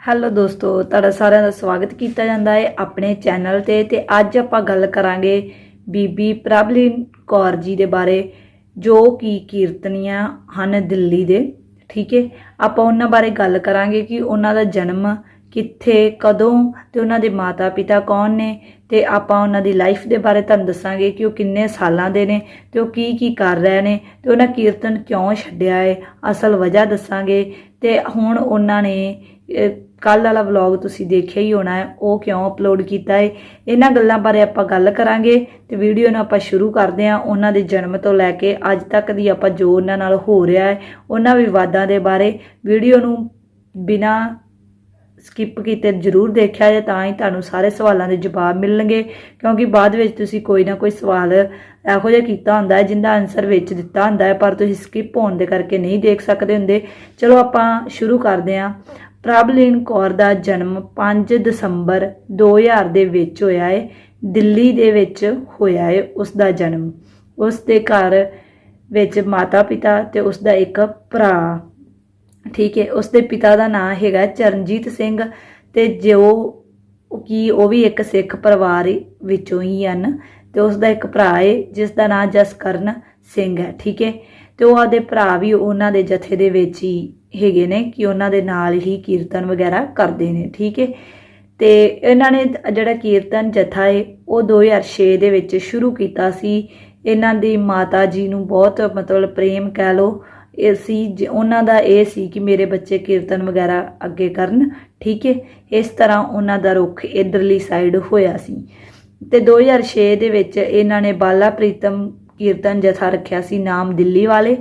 Hello ਦੋਸਤੋ, ਤੁਹਾਡਾ ਸਾਰਿਆਂ ਦਾ ਸਵਾਗਤ ਕੀਤਾ ਜਾਂਦਾ ਹੈ ਆਪਣੇ ਚੈਨਲ ਤੇ ਤੇ ਅੱਜ ਆਪਾਂ ਗੱਲ ਕਰਾਂਗੇ ਬੀਬੀ ਪ੍ਰਭਲੀਨ ਕੌਰ ਜੀ ਦੇ ਬਾਰੇ, ਜੋ ਕਿ ਕੀਰਤਨੀਆਂ ਹਨ ਦਿੱਲੀ ਦੇ, ਠੀਕ ਹੈ? ਆਪਾਂ ਉਹਨਾਂ ਬਾਰੇ ਗੱਲ ਕਰਾਂਗੇ ਕਿ ਉਹਨਾਂ ਦਾ ਜਨਮ ਕਿੱਥੇ, ਕਦੋਂ ਤੇ ਉਹਨਾਂ ਦੇ ਮਾਤਾ ਪਿਤਾ ਕੌਣ ਨੇ ਤੇ ਆਪਾਂ ਉਹਨਾਂ ਦੀ ਲਾਈਫ ਦੇ ਬਾਰੇ ਤੁਹਾਨੂੰ ਦੱਸਾਂਗੇ ਕਿ ਉਹ ਕਿੰਨੇ ਸਾਲਾਂ ਦੇ ਨੇ ਤੇ ਉਹ ਕੀ ਕੀ ਕਰ ਰਹੇ ਨੇ ਤੇ ਉਹਨਾਂ ਕੀਰਤਨ ਕਿਉਂ ਛੱਡਿਆ ਹੈ, ਅਸਲ ਵਜ੍ਹਾ ਦੱਸਾਂਗੇ ਤੇ ਹੁਣ ਉਹਨਾਂ ਨੇ ਕੱਲ ਵਾਲਾ ਵਲੌਗ ਤੁਸੀਂ ਦੇਖਿਆ ਹੀ ਹੋਣਾ ਹੈ, ਉਹ ਕਿਉਂ ਅਪਲੋਡ ਕੀਤਾ ਹੈ? ਇਹਨਾਂ ਗੱਲਾਂ ਬਾਰੇ ਆਪਾਂ ਗੱਲ ਕਰਾਂਗੇ ਤੇ ਵੀਡੀਓ ਨੂੰ ਆਪਾਂ ਸ਼ੁਰੂ ਕਰਦੇ ਹਾਂ। ਉਹਨਾਂ ਦੇ ਜਨਮ ਤੋਂ ਲੈ ਕੇ ਅੱਜ ਤੱਕ ਦੀ ਆਪਾਂ ਜੋ ਉਹਨਾਂ ਨਾਲ ਹੋ ਰਿਹਾ ਹੈ, ਉਹਨਾਂ ਵਿਵਾਦਾਂ ਦੇ ਬਾਰੇ ਵੀਡੀਓ ਨੂੰ ਬਿਨਾ ਸਕਿਪ ਕੀਤੇ ਜਰੂਰ ਦੇਖਿਆ ਜੇ ਤਾਂ ਹੀ ਤੁਹਾਨੂੰ ਸਾਰੇ ਸਵਾਲਾਂ ਦੇ ਜਵਾਬ ਮਿਲਣਗੇ। ਕਿਉਂਕਿ ਬਾਅਦ ਵਿੱਚ ਤੁਸੀਂ ਕੋਈ ਨਾ ਕੋਈ ਸਵਾਲ ਇਹੋ ਜਿਹਾ ਕੀਤਾ ਹੁੰਦਾ ਹੈ, ਜਿੰਦਾ ਆਨਸਰ ਵਿੱਚ ਦਿੱਤਾ ਹੁੰਦਾ ਹੈ, ਪਰ ਤੁਸੀਂ ਸਕਿਪ ਹੋਣ ਦੇ ਕਰਕੇ ਨਹੀਂ ਦੇਖ ਸਕਦੇ ਹੁੰਦੇ। ਚਲੋ ਆਪਾਂ ਸ਼ੁਰੂ ਕਰਦੇ ਹਾਂ। ਪ੍ਰਭਲੀਨ ਕੌਰ ਦਾ ਜਨਮ 5 ਦਸੰਬਰ 2000 ਦੇ ਵਿੱਚ ਹੋਇਆ ਹੈ ਦਿੱਲੀ ਦੇ ਵਿੱਚ ਹੋਇਆ ਹੈ ਉਸ ਦਾ ਜਨਮ। ਉਸ ਦੇ ਘਰ ਵਿੱਚ ਮਾਤਾ ਪਿਤਾ ਤੇ ਉਸ ਦਾ ਇੱਕ ਭਰਾ। ਠੀਕ ਹੈ ਉਸ ਦੇ ਪਿਤਾ ਦਾ ਨਾਮ ਹੈਗਾ ਚਰਨਜੀਤ ਸਿੰਘ ਤੇ ਜੋ ਕਿ ਉਹ ਵੀ ਇੱਕ ਸਿੱਖ ਪਰਿਵਾਰ ਵਿੱਚੋਂ ਹੀ ਹਨ ਤੇ ਉਸ ਦਾ ਇੱਕ ਭਰਾ ਹੈ ਜਿਸ ਦਾ ਨਾਮ ਜਸਕਰਨ ਸਿੰਘ ਹੈ। ਠੀਕ ਹੈ ਤੇ ਉਹ ਆਦੇ ਭਰਾ ਵੀ ਉਹਨਾਂ ਦੇ ਜਥੇ ਦੇ ਵਿੱਚ ਹੀ ਹੈਗੇ ਨੇ ਕਿ ਉਹਨਾਂ ਦੇ ਨਾਲ ਹੀ ਕੀਰਤਨ ਵਗੈਰਾ ਕਰਦੇ ਨੇ, ਠੀਕ ਹੈ? ਤੇ ਇਹਨਾਂ ਨੇ ਜਿਹੜਾ ਕੀਰਤਨ ਜਥਾ ਹੈ ਉਹ 2006 ਦੇ ਵਿੱਚ ਸ਼ੁਰੂ ਕੀਤਾ ਸੀ। ਇਹਨਾਂ ਦੀ ਮਾਤਾ ਜੀ ਨੂੰ ਬਹੁਤ ਮਤਲਬ ਪ੍ਰੇਮ ਕਹਿ ਲੋ ਇਹ ਸੀ ਜ- ਉਹਨਾਂ ਦਾ ਇਹ ਸੀ ਕਿ ਮੇਰੇ ਬੱਚੇ ਕੀਰਤਨ ਵਗੈਰਾ ਅੱਗੇ ਕਰਨ, ਠੀਕ ਹੈ? ਇਸ ਤਰ੍ਹਾਂ ਉਹਨਾਂ ਦਾ ਰੁਖ ਇਧਰਲੀ ਸਾਈਡ ਹੋਇਆ ਸੀ। ਤੇ 2006 ਦੇ ਵਿੱਚ ਇਹਨਾਂ ਨੇ ਬਾਲਾ ਪ੍ਰੀਤਮ ਕੀਰਤਨ ਜਥਾ ਰੱਖਿਆ ਸੀ, ਨਾਮ ਦਿੱਲੀ ਵਾਲੇ,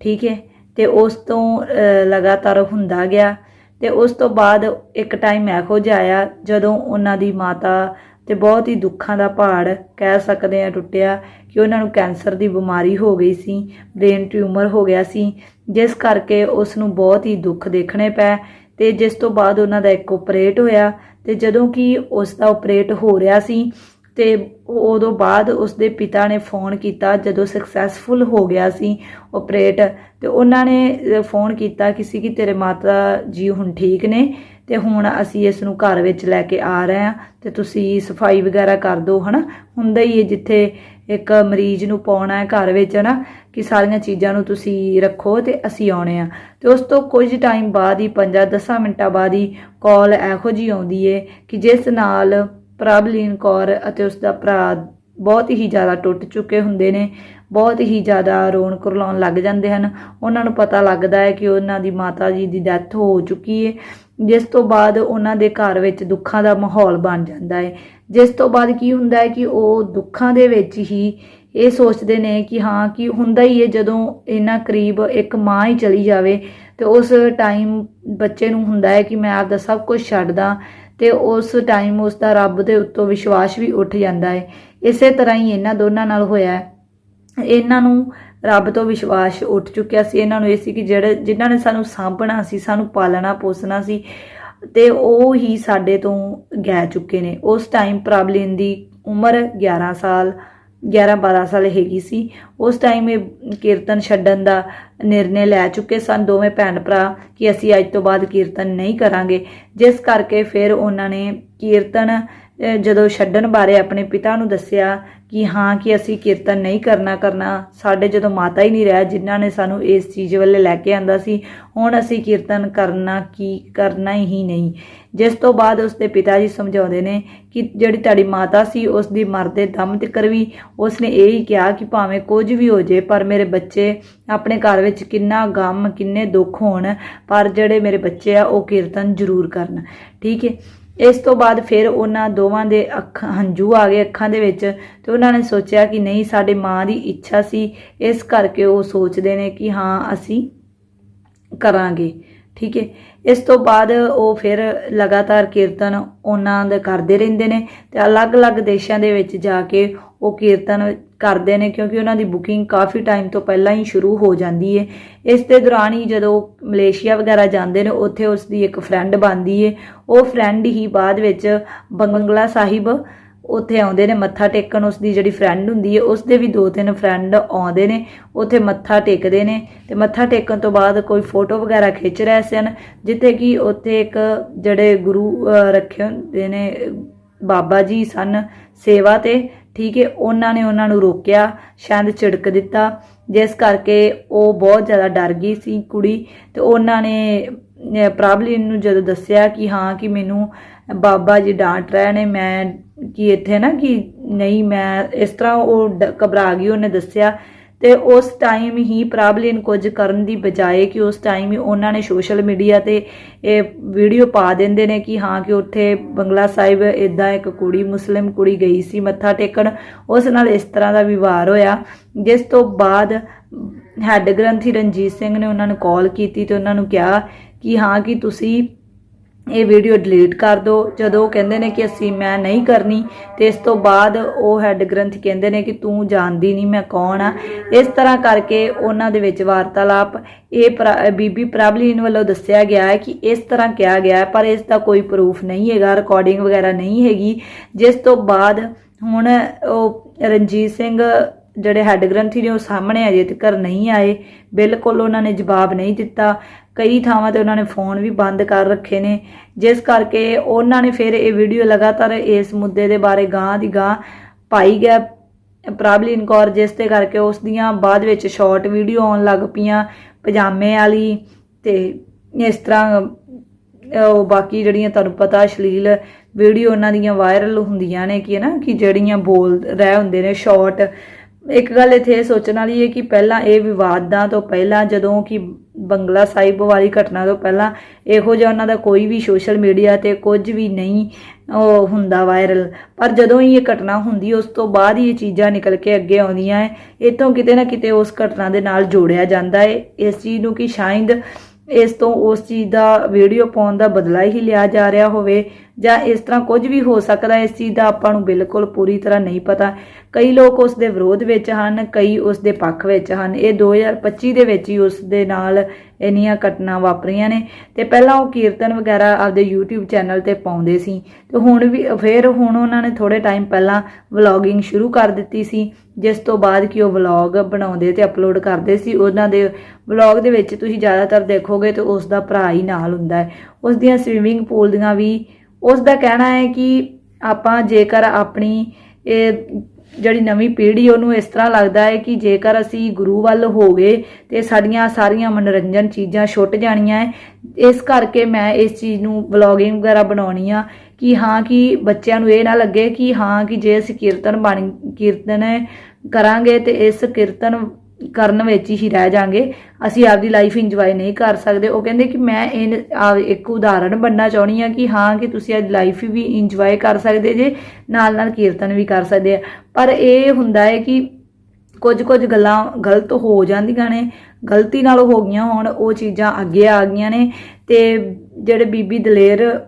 ਠੀਕ ਹੈ? ਤੇ ਉਸ ਤੋਂ ਲਗਾਤਾਰ ਹੁੰਦਾ ਗਿਆ। ਤੇ ਉਸ ਤੋਂ ਬਾਅਦ ਇੱਕ ਟਾਈਮ ਇਹੋ ਜਿਹਾ ਆਇਆ ਜਦੋਂ ਉਹਨਾਂ ਦੀ ਮਾਤਾ ਤੇ ਬਹੁਤ ਹੀ ਦੁੱਖਾਂ ਦਾ ਪਹਾੜ ਕਹਿ ਸਕਦੇ ਆ ਟੁੱਟਿਆ ਕਿ ਉਹਨਾਂ ਨੂੰ ਕੈਂਸਰ ਦੀ ਬਿਮਾਰੀ ਹੋ ਗਈ ਸੀ ਬ੍ਰੇਨ ਟਿਊਮਰ ਹੋ ਗਿਆ ਸੀ, ਜਿਸ ਕਰਕੇ ਉਸ ਨੂੰ ਬਹੁਤ ਹੀ ਦੁੱਖ ਦੇਖਣੇ ਪਏ ਤੇ ਜਿਸ ਤੋਂ ਬਾਅਦ ਉਹਨਾਂ ਦਾ ਇੱਕ ਆਪਰੇਟ ਹੋਇਆ ਤੇ ਜਦੋਂ ਕਿ ਉਸ ਦਾ ਆਪਰੇਟ ਹੋ ਰਿਹਾ ਸੀ ਤੇ ਉਦੋਂ ਬਾਅਦ ਉਸਦੇ ਪਿਤਾ ਨੇ ਫੋਨ ਕੀਤਾ, ਜਦੋਂ ਸਕਸੈਸਫੁਲ ਹੋ ਗਿਆ ਸੀ ਆਪਰੇਟ ਤੇ ਉਹਨਾਂ ਨੇ ਫੋਨ ਕੀਤਾ ਕਿਸੇ ਕਿ ਤੇਰੇ ਮਾਤਾ ਜੀ ਹੁਣ ਠੀਕ ਨੇ, ਤੇ ਹੁਣ ਅਸੀਂ ਇਸ ਨੂੰ ਘਰ ਵਿੱਚ ਲੈ ਕੇ ਆ ਰਹੇ ਹਾਂ, ਤੇ ਤੁਸੀਂ ਸਫ਼ਾਈ ਵਗੈਰਾ ਕਰ ਦਿਓ, ਹਨਾ? ਹੁੰਦਾ ਹੀ ਹੈ ਜਿੱਥੇ ਇੱਕ ਮਰੀਜ਼ ਨੂੰ ਪਾਉਣਾ ਹੈ ਘਰ ਵਿੱਚ, ਹਨਾ? ਕਿ ਸਾਰੀਆਂ ਚੀਜ਼ਾਂ ਨੂੰ ਤੁਸੀਂ ਰੱਖੋ ਤੇ ਅਸੀਂ ਆਉਣੇ ਆ ਤੇ ਉਸ ਤੋਂ ਕੁਝ ਟਾਈਮ ਬਾਅਦ ਹੀ 5-10 ਮਿੰਟਾਂ ਬਾਅਦ ਹੀ ਕਾਲ ਇਹੋ ਜੀ ਆਉਂਦੀ ਏ ਕਿ ਜਿਸ ਨਾਲ ਪ੍ਰਭਲੀਨ ਕੌਰ ਅਤੇ ਉਸ ਦਾ ਭਰਾ ਬਹੁਤ ਹੀ ਜ਼ਿਆਦਾ ਟੁੱਟ ਚੁੱਕੇ ਹੁੰਦੇ ਨੇ, ਬਹੁਤ ਹੀ ਜ਼ਿਆਦਾ ਰੋਣ ਕੁਰਲਾਉਣ ਲੱਗ ਜਾਂਦੇ ਹਨ। ਉਹਨਾਂ ਨੂੰ ਪਤਾ ਲੱਗਦਾ ਹੈ ਕਿ ਉਹਨਾਂ ਦੀ ਮਾਤਾ ਜੀ ਦੀ ਡੈਥ ਹੋ ਚੁੱਕੀ ਹੈ ਜਿਸ ਤੋਂ ਬਾਅਦ ਉਹਨਾਂ ਦੇ ਘਰ ਵਿੱਚ ਦੁੱਖਾਂ ਦਾ ਮਾਹੌਲ ਬਣ ਜਾਂਦਾ ਹੈ ਜਿਸ ਤੋਂ ਬਾਅਦ ਕੀ ਹੁੰਦਾ ਹੈ ਕਿ ਉਹ ਦੁੱਖਾਂ ਦੇ ਵਿੱਚ ਹੀ ਇਹ ਸੋਚਦੇ ਨੇ ਕਿ ਹਾਂ, ਕਿ ਹੁੰਦਾ ਹੀ ਹੈ ਜਦੋਂ ਇਹਨਾਂ ਕਰੀਬ ਇੱਕ ਮਾਂ ਹੀ ਚਲੀ ਜਾਵੇ ਤੇ ਉਸ ਟਾਈਮ ਬੱਚੇ ਨੂੰ ਹੁੰਦਾ ਹੈ ਕਿ ਮੈਂ ਆਪਦਾ ਸਭ ਕੁਝ ਛੱਡਦਾ ਤੇ ਉਸ ਟਾਈਮ ਉਸ ਦਾ ਰੱਬ ਦੇ ਉੱਤੋਂ ਵਿਸ਼ਵਾਸ ਵੀ ਉੱਠ ਜਾਂਦਾ ਹੈ ਇਸੇ ਤਰ੍ਹਾਂ ਹੀ ਇਹਨਾਂ ਦੋਨਾਂ ਨਾਲ ਹੋਇਆ ਹੈ ਇਹਨਾਂ ਨੂੰ ਰੱਬ ਤੋਂ ਵਿਸ਼ਵਾਸ ਉੱਠ ਚੁੱਕਿਆ ਸੀ। ਇਹਨਾਂ ਨੂੰ ਇਹ ਸੀ ਕਿ ਜਿਹੜੇ, ਜਿਨ੍ਹਾਂ ਨੇ ਸਾਨੂੰ ਸਾਂਭਣਾ ਸੀ, ਸਾਨੂੰ ਪਾਲਣਾ, ਪੋਸਣਾ ਸੀ, ਤੇ ਉਹ ਹੀ ਸਾਡੇ ਤੋਂ ਗਏ ਚੁੱਕੇ ਨੇ। ਉਸ ਟਾਈਮ ਪ੍ਰਭਲੀਨ ਦੀ ਉਮਰ 11 ਸਾਲ 11 12 ਸਾਲ ਹੈਗੀ ਸੀ। ਉਸ ਟਾਈਮ ਇਹ ਕੀਰਤਨ ਛੱਡਣ ਦਾ ਨਿਰਣੇ ਲੈ ਚੁੱਕੇ ਸਨ ਦੋਵੇਂ ਭੈਣ ਭਰਾ ਕਿ ਅਸੀਂ ਅੱਜ ਤੋਂ ਬਾਅਦ ਕੀਰਤਨ ਨਹੀਂ ਕਰਾਂਗੇ। ਜਿਸ ਕਰਕੇ ਫਿਰ ਉਹਨਾਂ ਨੇ ਕੀਰਤਨ ਜਦੋਂ ਛੱਡਣ ਬਾਰੇ ਆਪਣੇ ਪਿਤਾ ਨੂੰ ਦੱਸਿਆ ਕਿ ਹਾਂ, ਕਿ ਅਸੀਂ ਕੀਰਤਨ ਨਹੀਂ ਕਰਨਾ ਕਰਨਾ, ਸਾਡੇ ਜਦੋਂ ਮਾਤਾ ਹੀ ਨਹੀਂ ਰਹਿ, ਜਿਨ੍ਹਾਂ ਨੇ ਸਾਨੂੰ ਇਸ ਚੀਜ਼ ਵੱਲੇ ਲੈ ਕੇ ਆਂਦਾ ਸੀ, ਹੁਣ ਅਸੀਂ ਕੀਰਤਨ ਕਰਨਾ ਕੀ, ਕਰਨਾ ਹੀ ਨਹੀਂ। ਜਿਸ ਤੋਂ ਬਾਅਦ ਉਸਦੇ ਪਿਤਾ ਜੀ ਸਮਝਾਉਂਦੇ ਨੇ ਕਿ ਜਿਹੜੀ ਤੁਹਾਡੀ ਮਾਤਾ ਸੀ ਉਸ ਦੀ ਮਰਦੇ ਦਮ ਤੱਕਰ ਵੀ ਉਸਨੇ ਇਹ ਹੀ ਕਿਹਾ ਕਿ ਭਾਵੇਂ ਕੁਝ ਵੀ ਹੋ ਜੇ, ਪਰ ਮੇਰੇ ਬੱਚੇ ਆਪਣੇ ਘਰ ਵਿੱਚ ਕਿੰਨਾ ਗਮ, ਕਿੰਨੇ ਦੁੱਖ ਹੋਣ, ਪਰ ਜਿਹੜੇ ਮੇਰੇ ਬੱਚੇ ਆ, ਉਹ ਕੀਰਤਨ ਜ਼ਰੂਰ ਕਰਨ। ਠੀਕ ਹੈ? ਇਸ ਤੋਂ ਬਾਅਦ ਫਿਰ ਉਹਨਾਂ ਦੋਵਾਂ ਦੇ ਅੱਖ ਹੰਝੂ ਆ ਗਏ ਅੱਖਾਂ ਦੇ ਵਿੱਚ ਤੇ ਉਹਨਾਂ ਨੇ ਸੋਚਿਆ ਕਿ ਨਹੀਂ, ਸਾਡੇ ਮਾਂ ਦੀ ਇੱਛਾ ਸੀ। ਇਸ ਕਰਕੇ ਉਹ ਸੋਚਦੇ ਨੇ ਕਿ ਹਾਂ, ਅਸੀਂ ਕਰਾਂਗੇ। ਠੀਕ ਹੈ। ਇਸ ਤੋਂ ਬਾਅਦ ਉਹ ਫਿਰ ਲਗਾਤਾਰ ਕੀਰਤਨ ਉਹਨਾਂ ਦੇ ਕਰਦੇ ਰਹਿੰਦੇ ਨੇ ਤੇ ਅਲੱਗ-ਅਲੱਗ ਦੇਸ਼ਾਂ ਦੇ ਵਿੱਚ ਜਾ ਕੇ ਉਹ ਕੀਰਤਨ ਕਰਦੇ ਨੇ ਕਿਉਂਕਿ ਉਹਨਾਂ ਦੀ ਬੁਕਿੰਗ ਕਾਫੀ ਟਾਈਮ ਤੋਂ ਪਹਿਲਾਂ ਹੀ ਸ਼ੁਰੂ ਹੋ ਜਾਂਦੀ ਹੈ ਇਸ ਦੇ ਦੌਰਾਨ ਹੀ ਜਦੋਂ ਮਲੇਸ਼ੀਆ ਵਗੈਰਾ ਜਾਂਦੇ ਨੇ, ਉੱਥੇ ਉਸ ਦੀ ਇੱਕ ਫਰੈਂਡ ਬਣਦੀ ਹੈ ਉਹ ਫਰੈਂਡ ਹੀ ਬਾਅਦ ਵਿੱਚ ਬੰਗਲਾ ਸਾਹਿਬ ਉੱਥੇ ਆਉਂਦੇ ਨੇ, ਮੱਥਾ ਟੇਕਣ। ਉਸ ਦੀ ਜਿਹੜੀ ਫਰੈਂਡ ਹੁੰਦੀ ਹੈ ਉਸ ਦੇ ਵੀ ਦੋ ਤਿੰਨ ਫਰੈਂਡ ਆਉਂਦੇ ਨੇ, ਉੱਥੇ ਮੱਥਾ ਟੇਕਦੇ ਨੇ। ਤੇ ਮੱਥਾ ਟੇਕਣ ਤੋਂ ਬਾਅਦ ਕੋਈ ਫੋਟੋ ਵਗੈਰਾ ਖਿੱਚ ਰਹੇ ਸਨ, ਜਿੱਥੇ ਕਿ ਉੱਥੇ ਇੱਕ ਜਿਹੜੇ ਗੁਰੂ ਰੱਖੇ ਹੁੰਦੇ ਨੇ, ਬਾਬਾ ਜੀ ਸਨ ਸੇਵਾ ਤੇ। ਠੀਕ ਹੈ ਉਹਨਾਂ ਨੇ ਉਹਨਾਂ ਨੂੰ ਰੋਕਿਆ ਸ਼ਾਇਦ ਝਿੜਕ ਦਿੱਤਾ। ਜਿਸ ਕਰਕੇ ਉਹ ਬਹੁਤ ਜ਼ਿਆਦਾ ਡਰ ਗਈ ਸੀ ਕੁੜੀ ਤੇ ਉਹਨਾਂ ਨੇ ਅਹ, ਨੂੰ ਜਦੋਂ ਦੱਸਿਆ ਕਿ ਹਾਂ ਕਿ ਮੈਨੂੰ ਬਾਬਾ ਜੀ ਡਾਂਟ ਰਹੇ ਨੇ ਮੈਂ ਕਿ ਇੱਥੇ ਨਾ ਕਿ ਨਹੀਂ ਮੈਂ ਇਸ ਤਰ੍ਹਾਂ ਉਹ ਡ- ਘਬਰਾ ਗਈ ਉਹਨੇ ਦੱਸਿਆ ਤੇ ਉਸ ਟਾਈਮ ਹੀ ਪ੍ਰਾਬਲੀਨ ਕੁਝ ਕਰਨ ਦੀ ਬਜਾਏ ਕਿ ਉਸ ਟਾਈਮ ਹੀ ਉਹਨਾਂ ਨੇ ਸੋਸ਼ਲ ਮੀਡੀਆ ਤੇ ਇਹ ਵੀਡੀਓ ਪਾ ਦਿੰਦੇ ਨੇ ਕਿ ਹਾਂ ਕਿ ਉੱਥੇ ਬੰਗਲਾ ਸਾਹਿਬ ਇਦਾਂ ਇੱਕ ਕੁੜੀ ਮੁਸਲਿਮ ਕੁੜੀ ਗਈ ਸੀ, ਮੱਥਾ ਟੇਕਣ। ਉਸ ਨਾਲ ਇਸ ਤਰ੍ਹਾਂ ਦਾ ਵਿਵਹਾਰ ਹੋਇਆ। ਜਿਸ ਤੋਂ ਬਾਅਦ ਹੈੱਡ ਗ੍ਰੰਥੀ ਰਣਜੀਤ ਸਿੰਘ ਨੇ ਉਹਨਾਂ ਨੂੰ ਕਾਲ ਕੀਤੀ ਤੇ ਉਹਨਾਂ ਨੂੰ ਕਿਹਾ ਕਿ ਹਾਂ ਕਿ ਤੁਸੀਂ ਇਹ ਵੀਡੀਓ ਡਿਲੀਟ ਕਰ ਦਿਓ ਜਦੋਂ ਉਹ ਕਹਿੰਦੇ ਨੇ ਕਿ ਅਸੀਂ ਮੈਂ ਨਹੀਂ ਕਰਨੀ, ਤੇ ਇਸ ਤੋਂ ਬਾਅਦ ਉਹ ਹੈੱਡ ਗ੍ਰੰਥੀ ਕਹਿੰਦੇ ਨੇ ਕਿ ਤੂੰ ਜਾਣਦੀ ਨਹੀਂ ਮੈਂ ਕੌਣ ਆ। ਇਸ ਤਰ੍ਹਾਂ ਕਰਕੇ ਉਹਨਾਂ ਦੇ ਵਿੱਚ ਵਾਰਤਾਲਾਪ, ਇਹ ਪ੍ਰ- ਬੀਬੀ ਪ੍ਰਭਲੀਨ ਵੱਲੋਂ ਦੱਸਿਆ ਗਿਆ ਹੈ ਕਿ ਇਸ ਤਰ੍ਹਾਂ ਕਿਹਾ ਗਿਆ ਹੈ, ਪਰ ਇਸ ਦਾ ਕੋਈ ਪ੍ਰੂਫ ਨਹੀਂ ਹੈਗਾ ਰਿਕਾਰਡਿੰਗ ਵਗੈਰਾ ਨਹੀਂ ਹੈਗੀ। ਜਿਸ ਤੋਂ ਬਾਅਦ ਹੁਣ ਉਹ ਰਣਜੀਤ ਸਿੰਘ ਜਿਹੜੇ ਹੈੱਡ ਗ੍ਰੰਥੀ ਨੇ ਉਹ ਸਾਹਮਣੇ ਅਜੇ ਤੱਕ ਨਹੀਂ ਆਏ। ਬਿਲਕੁਲ ਉਹਨਾਂ ਨੇ ਜਵਾਬ ਨਹੀਂ ਦਿੱਤਾ। ਕਈ ਥਾਵਾਂ ਤੇ ਉਹਨਾਂ ਨੇ ਫੋਨ ਵੀ ਬੰਦ ਕਰ ਰੱਖੇ ਨੇ। ਜਿਸ ਕਰਕੇ ਉਹਨਾਂ ਨੇ ਫਿਰ ਇਹ ਵੀਡੀਓ ਲਗਾਤਾਰ ਇਸ ਮੁੱਦੇ ਦੇ ਬਾਰੇ ਗਾਂ ਦੀ ਗਾਂ ਪਾਈ ਗਿਆ ਪ੍ਰਭਲੀਨ ਕੌਰ, ਜਿਸ ਤੇ ਕਰਕੇ ਉਸ ਦੀਆਂ ਬਾਅਦ ਵਿੱਚ ਸ਼ਾਰਟ ਵੀਡੀਓ ਆਉਣ ਲੱਗ ਪਈਆਂ ਪਜਾਮੇ ਵਾਲੀ ਤੇ ਇਸ ਤਰ੍ਹਾਂ ਉਹ ਬਾਕੀ ਜਿਹੜੀਆਂ ਤੁਹਾਨੂੰ ਪਤਾ ਅਸ਼ਲੀਲ ਵੀਡੀਓ ਉਹਨਾਂ ਦੀਆਂ ਵਾਇਰਲ ਹੁੰਦੀਆਂ ਨੇ ਕਿ ਹੈ ਨਾ ਕਿ ਜਿਹੜੀਆਂ ਬੋਲ ਰਹਿ ਹੁੰਦੇ ਨੇ ਸ਼ਾਰਟ। ਇੱਕ ਗੱਲ ਇੱਥੇ ਇਹ ਸੋਚਣ ਵਾਲੀ ਹੈ ਕਿ ਪਹਿਲਾਂ ਇਹ ਵਿਵਾਦਾਂ ਤੋਂ ਪਹਿਲਾਂ, ਜਦੋਂ ਕਿ ਬੰਗਲਾ ਸਾਹਿਬ ਵਾਲੀ ਘਟਨਾ ਤੋਂ ਪਹਿਲਾਂ, ਇਹੋ ਜਿਹਾ ਉਹਨਾਂ ਦਾ ਕੋਈ ਵੀ ਸੋਸ਼ਲ ਮੀਡੀਆ ਤੇ ਕੁਝ ਵੀ ਨਹੀਂ, ਉਹ ਹੁੰਦਾ ਵਾਇਰਲ ਪਰ ਜਦੋਂ ਹੀ ਇਹ ਘਟਨਾ ਹੁੰਦੀ, ਉਸ ਤੋਂ ਬਾਅਦ ਹੀ ਇਹ ਚੀਜ਼ਾਂ ਨਿਕਲ ਕੇ ਅੱਗੇ ਆਉਂਦੀਆਂ ਹੈ ਇਤੋਂ ਕਿਤੇ ਨਾ ਕਿਤੇ ਉਸ ਘਟਨਾ ਦੇ ਨਾਲ ਜੋੜਿਆ ਜਾਂਦਾ ਹੈ ਇਸ ਚੀਜ਼ ਨੂੰ ਕਿ ਸ਼ਾਇਦ ਇਸ ਤੋਂ ਉਸ ਚੀਜ਼ ਦਾ ਵੀਡੀਓ ਪਾਉਣ ਦਾ ਬਦਲਾ ਹੀ ਲਿਆ ਜਾ ਰਿਹਾ ਹੋਵੇ। ਜਾਂ ਇਸ ਤਰ੍ਹਾਂ ਕੁਝ ਵੀ ਹੋ ਸਕਦਾ, ਇਸ ਚੀਜ਼ ਦਾ ਆਪਾਂ ਨੂੰ ਬਿਲਕੁਲ ਪੂਰੀ ਤਰ੍ਹਾਂ ਨਹੀਂ ਪਤਾ। ਕਈ ਲੋਕ ਉਸ ਦੇ ਵਿਰੋਧ ਵਿੱਚ ਹਨ, ਕਈ ਉਸ ਦੇ ਪੱਖ ਵਿੱਚ ਹਨ। ਇਹ 2025 ਦੇ ਵਿੱਚ ਹੀ ਉਸ ਦੇ ਨਾਲ ਇੰਨੀਆਂ ਘਟਨਾ ਵਾਪਰੀਆਂ ਨੇ। ਤੇ ਪਹਿਲਾਂ ਉਹ ਕੀਰਤਨ ਵਗੈਰਾ ਆਪਦੇ YouTube ਚੈਨਲ ਤੇ ਪਾਉਂਦੇ ਸੀ। ਤੇ ਹੁਣ ਵੀ, ਫਿਰ ਹੁਣ ਉਹਨਾਂ ਨੇ ਥੋੜੇ ਟਾਈਮ ਪਹਿਲਾਂ ਵਲੌਗਿੰਗ ਸ਼ੁਰੂ ਕਰ ਦਿੱਤੀ ਸੀ, ਜਿਸ ਤੋਂ ਬਾਅਦ ਕਿ ਉਹ ਵਲੌਗ ਬਣਾਉਂਦੇ ਤੇ ਅਪਲੋਡ ਕਰਦੇ ਸੀ। ਉਹਨਾਂ ਦੇ ਵਲੌਗ ਦੇ ਵਿੱਚ ਤੁਸੀਂ ਜ਼ਿਆਦਾਤਰ ਦੇਖੋਗੇ ਤੇ ਉਸ ਦਾ ਭਰਾ ਹੀ ਨਾਲ ਹੁੰਦਾ ਹੈ। ਉਸ ਦੀਆਂ ਸਵਿਮਿੰਗ ਪੂਲ ਦੀਆਂ ਵੀ ਉਸ ਦਾ ਕਹਿਣਾ ਹੈ ਕਿ ਆਪਾਂ ਜੇਕਰ ਆਪਣੀ, ਇਹ ਜਿਹੜੀ ਨਵੀਂ ਪੀੜ੍ਹੀ, ਉਹਨੂੰ ਇਸ ਤਰ੍ਹਾਂ ਲੱਗਦਾ ਹੈ ਕਿ ਜੇਕਰ ਅਸੀਂ ਗੁਰੂ ਵੱਲ ਹੋ ਗਏ ਤੇ ਸਾਡੀਆਂ ਸਾਰੀਆਂ ਮਨੋਰੰਜਨ ਚੀਜ਼ਾਂ ਛੁੱਟ ਜਾਣੀਆਂ ਹੈ, ਇਸ ਕਰਕੇ ਮੈਂ ਇਸ ਚੀਜ਼ ਨੂੰ ਵਲੌਗਿੰਗ ਵਗੈਰਾ ਬਣਾਉਣੀ ਆ ਕਿ ਹਾਂ ਕਿ ਬੱਚਿਆਂ ਨੂੰ ਇਹ ਨਾ ਲੱਗੇ ਕਿ ਹਾਂ ਕਿ ਜੇ ਅਸੀਂ ਕੀਰਤਨ ਬਣ, ਕੀਰਤਨ ਕਰਾਂਗੇ ਤੇ ਇਸ ਕੀਰਤਨ ਕਰਨ ਵਿੱਚ ਹੀ ਰਹਿ ਜਾਾਂਗੇ। ਅਸੀਂ ਆਪਦੀ ਲਾਈਫ ਇੰਜੋਏ ਨਹੀਂ ਕਰ ਸਕਦੇ। ਉਹ ਕਹਿੰਦੇ ਕਿ ਮੈਂ ਇਹ ਆ- ਇੱਕ ਉਦਾਹਰਣ ਬਣਨਾ ਚਾਹਣੀ ਆ ਕਿ ਹਾਂ, ਕਿ ਤੁਸੀਂ ਅੱਜ ਲਾਈਫ ਵੀ ਇੰਜੋਏ ਕਰ ਸਕਦੇ ਜੇ ਨਾਲ ਨਾਲ ਕੀਰਤਨ ਵੀ ਕਰ ਸਕਦੇ ਆ। ਪਰ ਇਹ ਹੁੰਦਾ ਹੈ ਕਿ ਕੁਝ ਕੁਝ ਗੱਲਾਂ ਗਲਤ ਹੋ ਜਾਂਦੀਆਂ ਨੇ, ਗਲਤੀ ਨਾਲ ਹੋ ਗਈਆਂ ਹੋਣ, ਉਹ ਚੀਜ਼ਾਂ ਅੱਗੇ ਆ ਗਈਆਂ ਨੇ ਤੇ ਜਿਹੜੇ ਬੀਬੀ ਦਲੇਰ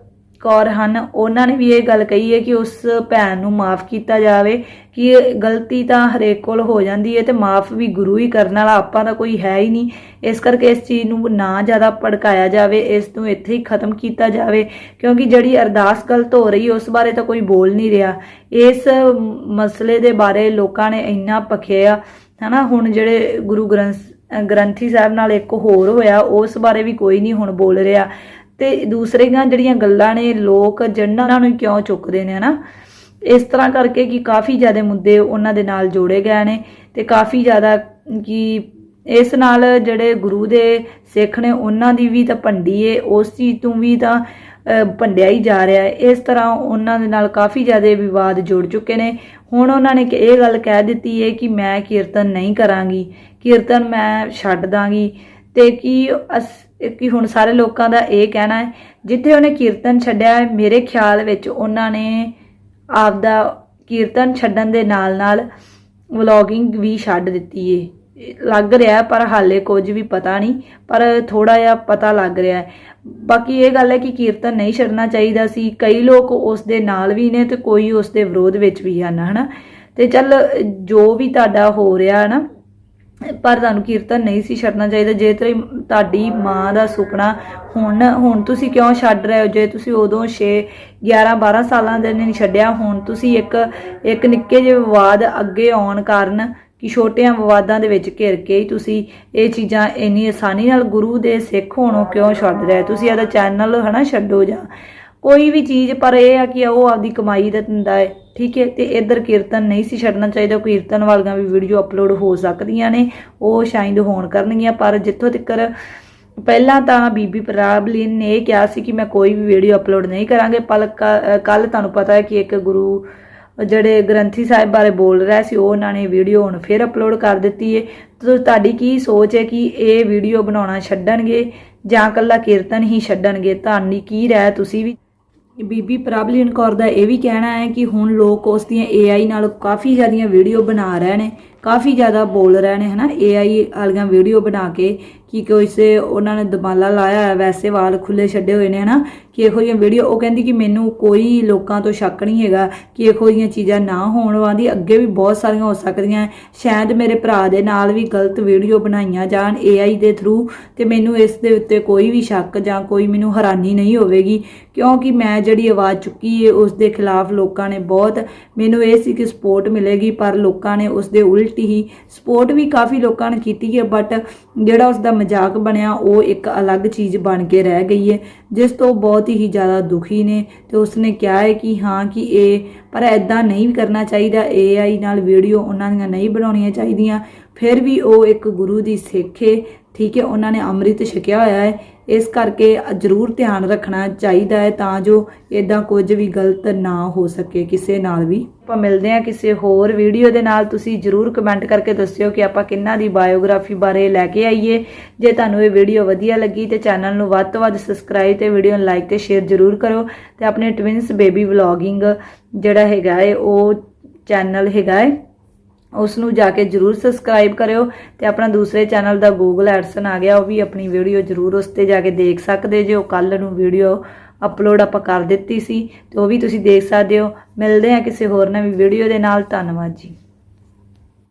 ਕੌਰ ਹਨ। ਉਹਨਾਂ ਨੇ ਵੀ ਇਹ ਗੱਲ ਕਹੀ ਹੈ ਕਿ ਉਸ ਭੈਣ ਨੂੰ ਮਾਫ ਕੀਤਾ ਜਾਵੇ, ਕਿ ਗਲਤੀ ਤਾਂ ਹਰੇਕ ਕੋਲ ਹੋ ਜਾਂਦੀ ਹੈ ਤੇ ਮਾਫ ਵੀ ਗੁਰੂ ਹੀ ਕਰਨ ਵਾਲਾ ਆਪਾਂ ਦਾ ਕੋਈ ਹੈ ਹੀ ਨਹੀਂ। ਇਸ ਕਰਕੇ ਇਸ ਚੀਜ਼ ਨੂੰ ਨਾ ਜ਼ਿਆਦਾ ਭੜਕਾਇਆ ਜਾਵੇ, ਇਸ ਨੂੰ ਇੱਥੇ ਹੀ ਖਤਮ ਕੀਤਾ ਜਾਵੇ, ਕਿਉਂਕਿ ਜਿਹੜੀ ਅਰਦਾਸ ਗਲਤ ਹੋ ਰਹੀ, ਉਸ ਬਾਰੇ ਤਾਂ ਕੋਈ ਬੋਲ ਨਹੀਂ ਰਿਹਾ। ਇਸ ਮਸਲੇ ਦੇ ਬਾਰੇ ਲੋਕਾਂ ਨੇ ਇੰਨਾ ਪਖਿਆ ਹਨਾ, ਹੁਣ ਜਿਹੜੇ ਗੁਰੂ ਗ੍ਰੰਥ ਗ੍ਰੰਥੀ ਸਾਹਿਬ ਨਾਲ ਇੱਕ ਹੋਰ ਹੋਇਆ, ਉਸ ਬਾਰੇ ਵੀ ਕੋਈ ਨਹੀਂ ਹੁਣ ਬੋਲ ਰਿਹਾ। ਤੇ ਦੂਸਰੀਆਂ ਜਿਹੜੀਆਂ ਗੱਲਾਂ ਨੇ, ਲੋਕ ਜਿਨ੍ਹਾਂ ਨੂੰ ਕਿਉਂ ਚੁੱਕਦੇ ਨੇ, ਹਨਾ? ਇਸ ਤਰ੍ਹਾਂ ਕਰਕੇ ਕਿ ਕਾਫੀ ਜ਼ਿਆਦਾ ਮੁੱਦੇ ਉਹਨਾਂ ਦੇ ਨਾਲ ਜੋੜੇ ਗਏ ਨੇ ਤੇ ਕਾਫੀ ਜ਼ਿਆਦਾ ਕਿ ਇਸ ਨਾਲ ਜਿਹੜੇ ਗੁਰੂ ਦੇ ਸਿੱਖ ਨੇ, ਉਹਨਾਂ ਦੀ ਵੀ ਤਾਂ ਭੰਡੀ ਏ, ਉਸ ਚੀਜ਼ ਤੋਂ ਵੀ ਤਾਂ ਭੰਡਿਆ ਹੀ ਜਾ ਰਿਹਾ ਹੈ ਇਸ ਤਰ੍ਹਾਂ ਉਹਨਾਂ ਦੇ ਨਾਲ ਕਾਫੀ ਜ਼ਿਆਦਾ ਵਿਵਾਦ ਜੁੜ ਚੁੱਕੇ ਨੇ। ਹੁਣ ਉਹਨਾਂ ਨੇ ਕਿ ਇਹ ਗੱਲ ਕਹਿ ਦਿੱਤੀ ਹੈ ਕਿ ਮੈਂ ਕੀਰਤਨ ਨਹੀਂ ਕਰਾਂਗੀ, ਕੀਰਤਨ ਮੈਂ ਛੱਡ ਦਾਂਗੀ ਤੇ ਕਿ ਅਸ- ਕਿ ਹੁਣ ਸਾਰੇ ਲੋਕਾਂ ਦਾ ਇਹ ਕਹਿਣਾ ਹੈ, ਜਿੱਥੇ ਉਹਨੇ ਕੀਰਤਨ ਛੱਡਿਆ ਹੈ, ਮੇਰੇ ਖਿਆਲ ਵਿੱਚ ਉਹਨਾਂ ਨੇ ਆਪਦਾ ਕੀਰਤਨ ਛੱਡਣ ਦੇ ਨਾਲ ਨਾਲ ਵਲੌਗਿੰਗ ਵੀ ਛੱਡ ਦਿੱਤੀ ਏ। ਲੱਗ ਰਿਹਾ ਪਰ ਹਾਲੇ ਕੁਝ ਵੀ ਪਤਾ ਨਹੀਂ, ਪਰ ਥੋੜਾ ਜਿਹਾ ਪਤਾ ਲੱਗ ਰਿਹਾ ਹੈ। ਬਾਕੀ ਇਹ ਗੱਲ ਹੈ ਕਿ ਕੀਰਤਨ ਨਹੀਂ ਛੱਡਣਾ ਚਾਹੀਦਾ ਸੀ। ਕਈ ਲੋਕ ਉਸ ਦੇ ਨਾਲ ਵੀ ਨੇ ਤੇ ਕੋਈ ਉਸ ਦੇ ਵਿਰੋਧ ਵਿੱਚ ਵੀ ਹਨ, ਹਨਾ? ਤੇ ਚੱਲ, ਜੋ ਵੀ ਤੁਹਾਡਾ ਹੋ ਰਿਹਾ ਨਾ ਪਰ ਤੁਹਾਨੂੰ ਕੀਰਤਨ ਨਹੀਂ ਸੀ ਛੱਡਣਾ ਚਾਹੀਦਾ। ਜੇ ਤੇਰੀ ਤੁਹਾਡੀ ਮਾਂ ਦਾ ਸੁਪਨਾ ਹੁਣ ਹੁਣ ਤੁਸੀਂ ਕਿਉਂ ਛੱਡ ਰਹੇ ਹੋ? ਜੇ ਤੁਸੀਂ ਉਦੋਂ 6 11 12 ਸਾਲਾਂ ਦੇ ਨਹੀਂ ਛੱਡਿਆ, ਹੁਣ ਤੁਸੀਂ ਇੱਕ ਇੱਕ ਨਿੱਕੇ ਜਿਹੇ ਵਿਵਾਦ ਅੱਗੇ ਆਉਣ ਕਾਰਨ ਕਿ ਛੋਟਿਆਂ ਵਿਵਾਦਾਂ ਦੇ ਵਿੱਚ ਘਿਰ ਕੇ ਹੀ ਤੁਸੀਂ ਇਹ ਚੀਜ਼ਾਂ ਇੰਨੀ ਆਸਾਨੀ ਨਾਲ ਗੁਰੂ ਦੇ ਸਿੱਖ ਹੋਣੋਂ ਕਿਉਂ ਛੱਡ ਰਹੇ? ਤੁਸੀਂ ਇਹਦਾ ਚੈਨਲ ਹਨਾ ਛੱਡੋ ਜਾਂ ਕੋਈ ਵੀ ਚੀਜ਼, ਪਰ ਇਹ ਆ ਕਿ ਉਹ ਆਪਦੀ ਕਮਾਈ ਦਾ ਦਿੰਦਾ ਹੈ, ਠੀਕ ਹੈ? ਤੇ ਇੱਧਰ ਕੀਰਤਨ ਨਹੀਂ ਸੀ ਛੱਡਣਾ ਚਾਹੀਦਾ ਕੀਰਤਨ ਵਾਲੀਆਂ ਵੀ ਵੀਡੀਓ ਅਪਲੋਡ ਹੋ ਸਕਦੀਆਂ ਨੇ, ਉਹ ਸ਼ਾਇਦ ਹੋਣ ਕਰਨਗੀਆਂ, ਪਰ ਜਿੱਥੋਂ ਤੱਕ ਪਹਿਲਾਂ ਤਾਂ ਬੀਬੀ ਪ੍ਰਾਬਲੀਨ ਨੇ ਇਹ ਕਿਹਾ ਸੀ ਕਿ ਮੈਂ ਕੋਈ ਵੀ ਵੀਡੀਓ ਅਪਲੋਡ ਨਹੀਂ ਕਰਾਂਗੇ, ਪਰ ਕੱਲ ਤੁਹਾਨੂੰ ਪਤਾ ਹੈ ਕਿ ਇੱਕ ਗੁਰੂ ਜਿਹੜੇ ਗ੍ਰੰਥੀ ਸਾਹਿਬ ਬਾਰੇ ਬੋਲ ਰਿਹਾ ਸੀ, ਉਹ ਉਹਨਾਂ ਨੇ ਵੀਡੀਓ ਹੁਣ ਫਿਰ ਅਪਲੋਡ ਕਰ ਦਿੱਤੀ ਹੈ। ਤੇ ਤੁਹਾਡੀ ਕੀ ਸੋਚ ਹੈ ਕਿ ਇਹ ਵੀਡੀਓ ਬਣਾਉਣਾ ਛੱਡਣਗੇ ਜਾਂ ਕੱਲਾ ਕੀਰਤਨ ਹੀ ਛੱਡਣਗੇ? ਤੁਹਾਡੀ ਕੀ ਰਾਏ ਤੁਸੀਂ ਵੀ ਬੀਬੀ ਪ੍ਰਭਲੀਨ ਕੌਰ ਦਾ ਇਹ ਵੀ ਕਹਿਣਾ ਹੈ ਕਿ ਹੁਣ ਲੋਕ ਉਸ ਦੀਆਂ AI ਨਾਲ ਕਾਫੀ ਜ਼ਿਆਦੀਆਂ ਵੀਡੀਓ ਬਣਾ ਰਹੇ ਨੇ, ਕਾਫੀ ਜ਼ਿਆਦਾ ਬੋਲ ਰਹੇ ਨੇ, ਹਨਾ? AI ਵਾਲੀਆਂ ਵੀਡੀਓ ਬਣਾ ਕੇ ਕਿ ਕੋਈ ਸੇ ਉਹਨਾਂ ਨੇ ਦਮਾਲਾ ਲਾਇਆ ਹੈ ਵੈਸੇ ਵਾਲ ਖੁੱਲੇ ਛੱਡੇ ਹੋਏ ਨੇ, ਹਨਾ? ਕਿ ਇਹੋ ਜਿਹੀਆਂ ਵੀਡੀਓ ਉਹ ਕਹਿੰਦੀ ਕਿ ਮੈਨੂੰ ਕੋਈ ਲੋਕਾਂ ਤੋਂ ਸ਼ੱਕ ਨਹੀਂ ਹੈਗਾ ਕਿ ਇਹੋ ਜਿਹੀਆਂ ਚੀਜ਼ਾਂ ਨਾ ਹੋਣ ਵਾਂਦੀ। ਅੱਗੇ ਵੀ ਬਹੁਤ ਸਾਰੀਆਂ ਹੋ ਸਕਦੀਆਂ ਸ਼ਾਇਦ ਮੇਰੇ ਭਰਾ ਦੇ ਨਾਲ ਵੀ ਗਲਤ ਵੀਡੀਓ ਬਣਾਈਆਂ ਜਾਣ AI ਦੇ ਥਰੂ ਤੇ ਮੈਨੂੰ ਇਸ ਦੇ ਉੱਤੇ ਕੋਈ ਵੀ ਸ਼ੱਕ ਜਾਂ ਕੋਈ ਮੈਨੂੰ ਹੈਰਾਨੀ ਨਹੀਂ ਹੋਵੇਗੀ। ਕਿਉਂਕਿ ਮੈਂ ਜਿਹੜੀ ਆਵਾਜ਼ ਚੁੱਕੀ ਹੈ ਉਸ ਦੇ ਖਿਲਾਫ ਲੋਕਾਂ ਨੇ ਬਹੁਤ, ਮੈਨੂੰ ਇਹ ਸੀ ਕਿ ਸਪੋਰਟ ਮਿਲੇਗੀ, ਪਰ ਲੋਕਾਂ ਨੇ ਉਸ ਦੇ ਉਲਟ ਹੀ ਸਪੋਰਟ ਵੀ ਕਾਫੀ ਲੋਕਾਂ ਨੇ ਕੀਤੀ ਹੈ ਬਟ ਜਿਹੜਾ ਉਸ ਦਾ ਮਜ਼ਾਕ ਬਣਿਆ, ਉਹ ਇੱਕ ਅਲੱਗ ਚੀਜ਼ ਬਣ ਕੇ ਰਹਿ ਗਈ ਹੈ ਜਿਸ ਤੋਂ ਬਹੁਤ ਹੀ ਜ਼ਿਆਦਾ ਦੁਖੀ ਨੇ ਤੇ ਉਸਨੇ ਕਿਹਾ ਹੈ ਕਿ ਹਾਂ ਕਿ ਇਹ, ਪਰ ਐਦਾਂ ਨਹੀਂ ਕਰਨਾ ਚਾਹੀਦਾ AI ਨਾਲ ਵੀਡੀਓ ਉਹਨਾਂ ਦੀਆਂ ਨਹੀਂ ਬਣਾਉਣੀਆਂ ਚਾਹੀਦੀਆਂ। ਫਿਰ ਵੀ ਉਹ ਇੱਕ ਗੁਰੂ ਦੀ ਸਿੱਖ ਹੈ ਠੀਕ ਹੈ ਉਹਨਾਂ ਨੇ ਅੰਮ੍ਰਿਤ ਛਕਿਆ ਹੋਇਆ ਹੈ ਇਸ ਕਰਕੇ ਜ਼ਰੂਰ ਧਿਆਨ ਰੱਖਣਾ ਚਾਹੀਦਾ ਹੈ ਤਾਂ ਜੋ ਇਦਾਂ ਕੁਝ ਵੀ ਗਲਤ ਨਾ ਹੋ ਸਕੇ। ਕਿਸੇ ਨਾਲ ਵੀ। ਆਪਾਂ ਮਿਲਦੇ ਹਾਂ ਕਿਸੇ ਹੋਰ ਵੀਡੀਓ ਦੇ ਨਾਲ। ਤੁਸੀਂ ਜ਼ਰੂਰ ਕਮੈਂਟ ਕਰਕੇ ਦੱਸਿਓ ਕਿ ਆਪਾਂ ਕਿੰਨਾ ਦੀ ਬਾਇਓਗ੍ਰਾਫੀ ਬਾਰੇ ਲੈ ਕੇ ਆਈਏ। ਜੇ ਤੁਹਾਨੂੰ ਇਹ ਵੀਡੀਓ ਵਧੀਆ ਲੱਗੀ ਤੇ ਚੈਨਲ ਨੂੰ ਵੱਧ ਤੋਂ ਵੱਧ ਸਬਸਕ੍ਰਾਈਬ ਤੇ ਵੀਡੀਓ ਨੂੰ ਲਾਈਕ ਤੇ ਸ਼ੇਅਰ ਜ਼ਰੂਰ ਕਰੋ। ਤੇ ਆਪਣੇ ਟਵਿੰਸ ਬੇਬੀ ਵਲੌਗਿੰਗ ਜਿਹੜਾ ਹੈਗਾ ਹੈ ਉਹ ਚੈਨਲ ਹੈਗਾ ਹੈ ਉਸ ਨੂੰ ਜਾ ਕੇ ਜਰੂਰ ਸਬਸਕ੍ਰਾਈਬ ਕਰਿਓ ਤੇ ਆਪਣਾ ਦੂਸਰੇ ਚੈਨਲ ਦਾ ਗੂਗਲ ਐਡਸਨ ਆ ਗਿਆ, ਉਹ ਵੀ ਆਪਣੀ ਵੀਡੀਓ ਜਰੂਰ ਉਸ ਤੇ ਜਾ ਕੇ ਦੇਖ ਸਕਦੇ ਜੇ, ਉਹ ਕੱਲ ਨੂੰ ਵੀਡੀਓ ਅਪਲੋਡ ਆਪਾਂ ਕਰ ਦਿੱਤੀ ਸੀ ਤੇ ਉਹ ਵੀ ਤੁਸੀਂ ਦੇਖ ਸਕਦੇ ਹੋ। ਮਿਲਦੇ ਹਾਂ ਕਿਸੇ ਹੋਰ ਨਵੀਂ ਵੀਡੀਓ ਦੇ ਨਾਲ, ਧੰਨਵਾਦ ਜੀ।